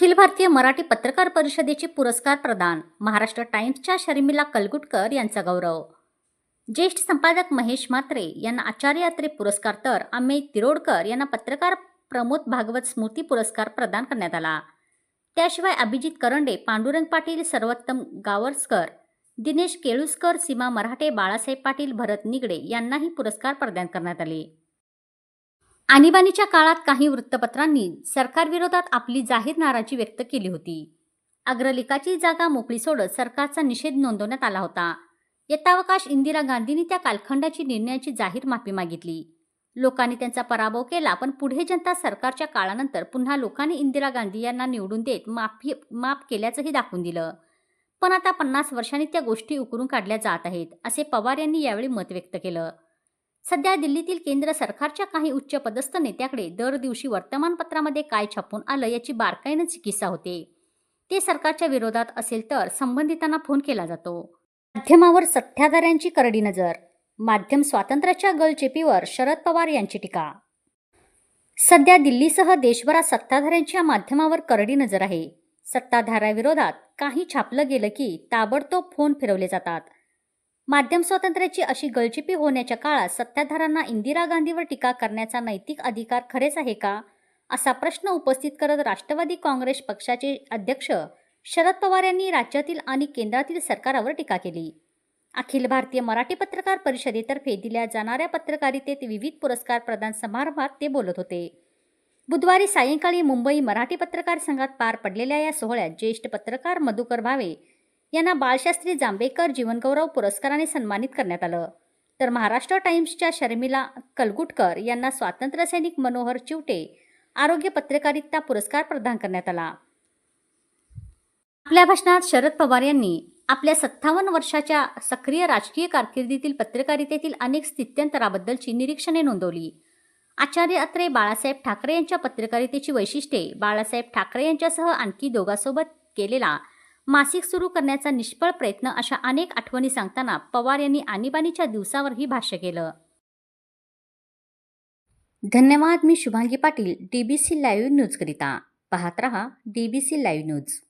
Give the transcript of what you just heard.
अखिल भारतीय मराठी पत्रकार परिषदेचे पुरस्कार प्रदान महाराष्ट्र टाइम्सच्या शर्मिला कलगुटकर यांचा गौरव. ज्येष्ठ संपादक महेश म्हात्रे यांना आचार्य यात्रे पुरस्कार तर अमेय तिरोडकर यांना पत्रकार प्रमोद भागवत स्मृती पुरस्कार प्रदान करण्यात आला. त्याशिवाय अभिजित करंडे पांडुरंग पाटील सर्वोत्तम गावरस्कर दिनेश केळुसकर सीमा मराठे बाळासाहेब पाटील भरत निगडे यांनाही पुरस्कार प्रदान करण्यात आले. आणीबाणीच्या काळात काही वृत्तपत्रांनी सरकारविरोधात आपली जाहीर नाराजी व्यक्त केली होती. अग्रलेखाची जागा मोकळी सोडत सरकारचा निषेध नोंदवण्यात आला होता. यथावकाश इंदिरा गांधींनी त्या कालखंडाची निर्णयाची जाहीर माफी मागितली. लोकांनी त्यांचा पराभव केला पण पुढे जनता सरकारच्या काळानंतर पुन्हा लोकांनी इंदिरा गांधी यांना निवडून देत माफी माफ केल्याचंही दाखवून दिलं. पण आता पन्नास वर्षांनी त्या गोष्टी उकरून काढल्या जात आहेत असे पवार यांनी यावेळी मत व्यक्त केलं. सध्या दिल्लीतील केंद्र सरकारच्या काही उच्चपदस्थ नेत्याकडे दर दिवशी वर्तमानपत्रामध्ये काय छापून आलं याची बारकाईनं चिकित्सा होते. ते सरकारच्या विरोधात असेल तर संबंधितांना फोन केला जातो. माध्यमावर सत्ताधाऱ्यांची करडी नजर माध्यम स्वातंत्र्याच्या गलचेपीवर शरद पवार यांची टीका. सध्या दिल्लीसह देशभरात सत्ताधाऱ्यांच्या माध्यमावर करडी नजर आहे. सत्ताधाऱ्याविरोधात काही छापलं गेलं की ताबडतोब फोन फिरवले जातात. माध्यम स्वातंत्र्याची अशी गळचिपी होण्याच्या काळात सत्ताधाऱ्यांना इंदिरा गांधीवर टीका करण्याचा नैतिक अधिकार खरेच आहे का? असा प्रश्न उपस्थित करत राष्ट्रवादी काँग्रेस पक्षाचे अध्यक्ष शरद पवार यांनी राज्यातील आणि केंद्रातील सरकारावर टीका केली. अखिल भारतीय मराठी पत्रकार परिषदेतर्फे दिल्या जाणाऱ्या पत्रकारितेत विविध पुरस्कार प्रदान समारंभात ते बोलत होते. बुधवारी सायंकाळी मुंबई मराठी पत्रकार संघात पार पडलेल्या या सोहळ्यात ज्येष्ठ पत्रकार मधुकर भावे यांना बाळशास्त्री जांभेकर जीवनगौरव पुरस्काराने सन्मानित करण्यात आलं. तर महाराष्ट्र टाइम्सच्या शर्मिला कलगुटकर यांना स्वातंत्र्यसैनिक मनोहर चिवटे आरोग्य पत्रकारिता पुरस्कार प्रदान करण्यात आला. आपल्या भाषणात शरद पवार यांनी आपल्या सत्तावन्न वर्षाच्या सक्रिय राजकीय कारकिर्दीतील पत्रकारितेतील अनेक स्थित्यंतराबद्दलची निरीक्षणे नोंदवली. आचार्य अत्रे बाळासाहेब ठाकरे यांच्या पत्रकारितेची वैशिष्ट्ये बाळासाहेब ठाकरे यांच्यासह आणखी दोघांसोबत केलेला मासिक सुरू करण्याचा निष्फळ प्रयत्न अशा अनेक आठवणी सांगताना पवार यांनी आणीबाणीच्या दिवसावरही भाष्य केलं. धन्यवाद मी शुभांगी पाटील डीबीसी लाईव्ह न्यूजकरिता पाहत रहा डीबीसी लाईव्ह न्यूज